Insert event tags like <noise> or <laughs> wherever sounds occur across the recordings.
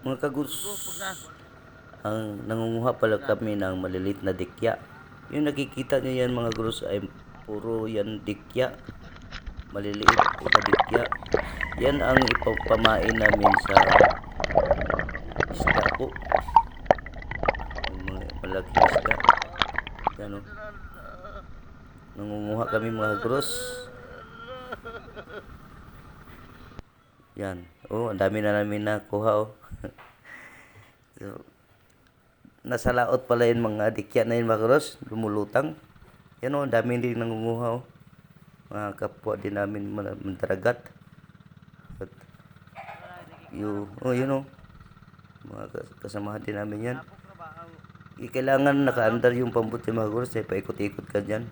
Mga kagus, ang nangunguha pala kami ng malilit na dikya. Yung nakikita niyo yan mga gurus ay puro yan dikya. Maliliit na dikya. Yan ang ipapamain namin sa isda po. Yung mga malaking isda. Yan o. Nangunguha kami mga gurus. Yan. Oh, ang dami na namin nakuha oh. So, nasa laot pala yung mga dikya na yun mga gurus. Lumulutang. Yan oh, ang dami din nangunguha oh. Mga kapwa din namin mandaragat. At, yung, oh, yun oh. Mga kas- kasamahan din namin yan. I- Kailangan nakaandar yung pambuti mga gurus. Eh, paikot-ikot ka dyan.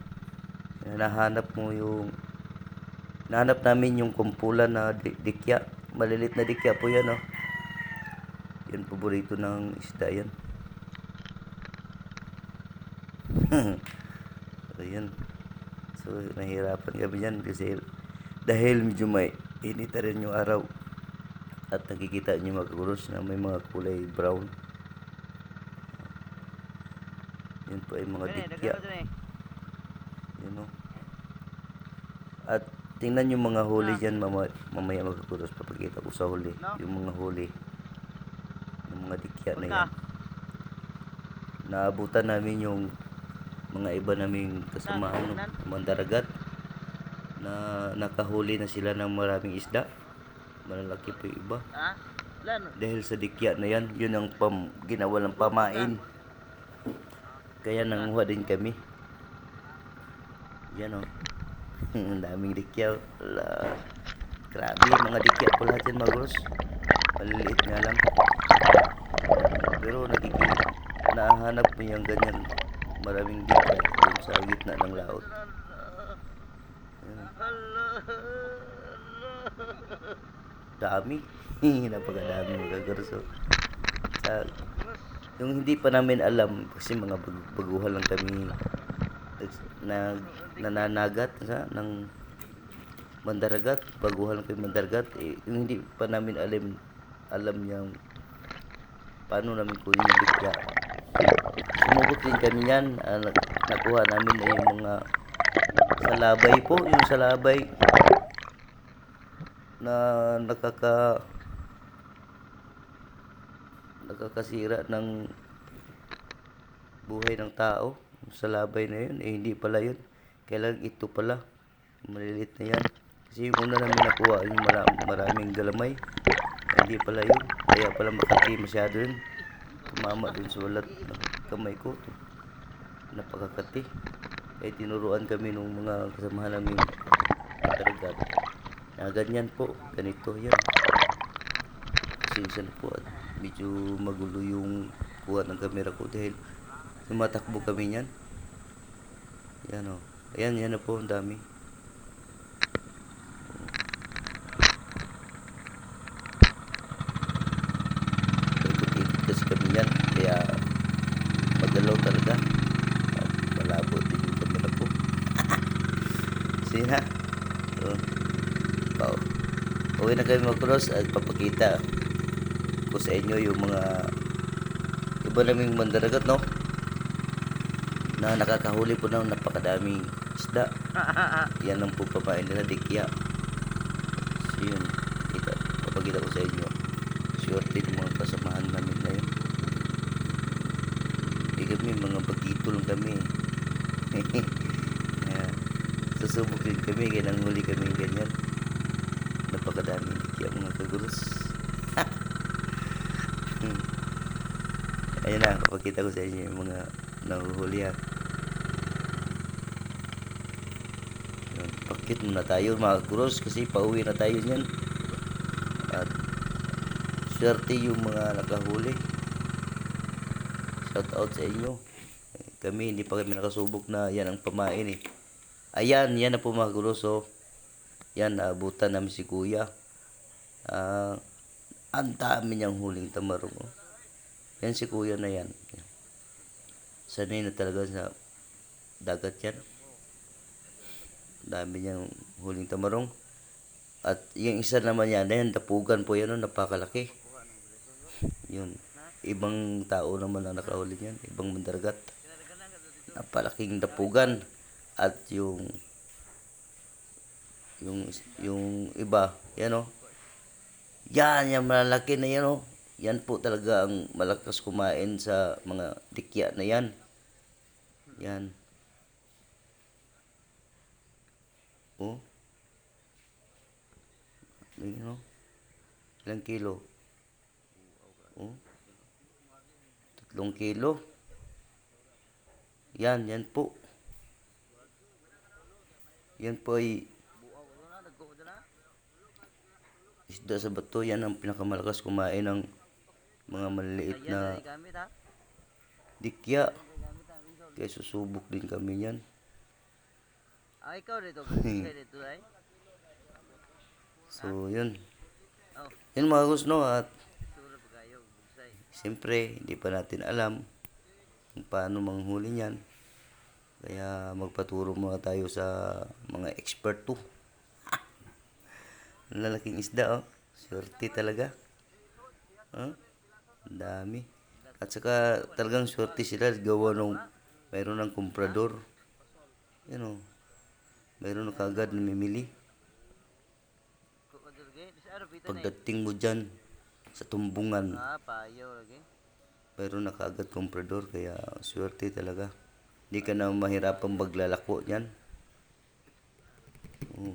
Nahanap mo yung Nahanap namin yung kumpulan na di- dikya. Malilit na dikya po yan, oh. Yan, paborito ng isda yan. Ayan. <laughs> So, nahirapan kami yan kasi dahil medyo may init na rin yung araw. At nakikita niyo mga kuros na may mga kulay brown. Yan po ay mga dikya. Yun o. At tingnan yung mga huli dyan mama, mamaya magkakuros papakita ko sa huli. Yung mga huli. Yung mga dikya na yan. Naabutan namin yung mga iba naming kasamahan no, mga daragat na nakahuli na sila ng maraming isda. Malalaki po yung iba. Dahil sa dikya na yan, yun ang pam, ginawa ng pamain. Kaya nanguha din kami. Yan o. <laughs> ang daming dikya. Ala. Grabe, mga dikya po lahat yan mga bros. Maliliit nga lang. Pero nagiging nahanap mo yung ganyan. Maraming dun sa gitna ng laot. Dami. <laughs> Napakadami mga gurso. Sa, yung hindi pa namin alam kasi mga bag, baguhan lang kami na nananagat sa ng mandaragat baguhan lang kami mandaragat eh, yung hindi pa namin alam alam yung paano namin kunin yung bigla? Sumubok din kami yan Ah, nakuha namin ay yung mga salabay po yung salabay na nakaka nakakasira ng buhay ng tao. Sa labay na yun eh hindi pala yun. Kailangan ito pala. Maliliit na yan. Kasi yung una namin nakuha yung maraming, galamay hindi pala yun kaya pala makati masyado yun. Tumama dun sa walat ng kamay ko. Napakakati. Kaya tinuruan kami ng mga kasamahan namin. Karagat na ganyan po. Ganito yan. Pasensya po. At medyo magulo yung kuha ng camera ko dahil tumatakbo kami niyan. Yan o ayan yan na po. Ang dami ikot-ikot kasi kami yan kaya magalaw talaga at malabo din yung camera ko see na so, Pao. Uwi na kami mag-cross at papakita ko sa inyo yung mga iba naming mandaragat, no? Na nakakahuli po ng napakadaming isda. <laughs> Yan ang po papain nila, dikya. So yun, kita, papakita ko sa inyo. Swerte ng mga kasamahan namin na yun. Hindi kami, mga bagito lang <laughs> kami. Ayan. Susubok din kami, kaya nanghuli kami ganyan. Napakadami dikya mga kagurus <laughs> ayun na papakita ko sa inyo yung mga nahuhuli ha. Pakit muna tayo mga kagurus kasi pauwi na tayo niyan. At swerte yung mga nakahuli. Shout out sa inyo. Kami hindi pa kami nakasubok na yan ang pamain eh ayan yan na po mga kagurus oh yan, naabutan namin si kuya. Ah, ang dami niyang huling tamarong. Oh. Yan si kuya na yan. Sanay na talaga sa dagat yan. Dami niyang huling tamarong. At yung isa naman yan, yan, tapugan po yan, oh, napakalaki. Yun. Ibang tao naman ang nakahuli niyan. Ibang mandaragat. Napalaking dapugan. At yung yung yung iba, yan o. Yan, yung malalaki na yan o. Yan po talaga ang malakas kumain sa mga dikya na yan. Yan. Oh. Ayun o. Ilang kilo? Oh. Tatlong kilo. Yan, yan po. Yan po ay isda sa bato. Yan ang pinakamalakas kumain ng mga maliliit na dikya. Kaya susubok din kami yan. Ah, ikaw dito ay. So, yun. Oh, Yan mga gusto at siyempre hindi pa natin alam kung paano manghuli niyan. Kaya magpaturo muna tayo sa mga expert to. Ang lalaking isda oh. Swerte talaga. Huh? Dami. At saka talagang swerte sila gawa nung mayroon ng komprador. Yan oh. Mayroon na kagad namimili. Pagdating mo dyan sa tumbungan, Ah, mayroon na kagad komprador kaya swerte talaga. Hindi ka na mahirapang maglalako yan. Oo.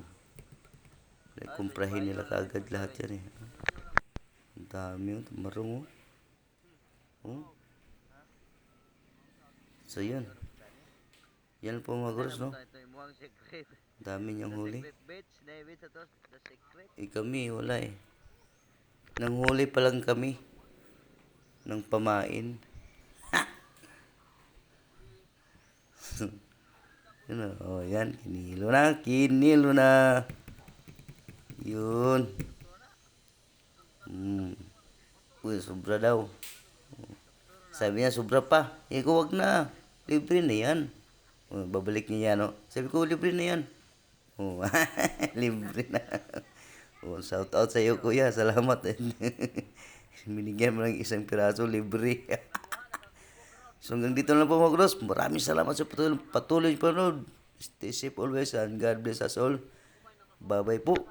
Dahil kumprahin nila kagad lahat yan eh. Ang dami oh, marungo. Oh. So yun. Yan po mga gros, no? Dami niyang huli. Eh kami, wala eh. Nang huli pa lang kami. Nang pamain. Yun o, oh, yan. Kinilo na, kinilo na. Yun. Hmm. Uy, sobra daw. Sabi niya, sobra pa. Eh, ko wag na. Libre na yan. Oh, babalik niya yan, oh. Sabi ko, libre na yan. Oh, <laughs> libre na. Oh, shout out sa iyo, kuya. Salamat. <laughs> Binigyan mo ng isang piraso, libre. <laughs> so, hanggang dito lang po mga cross. Maraming salamat sa patuloy, patuloy panood. Stay safe always and God bless us all. Bye-bye po.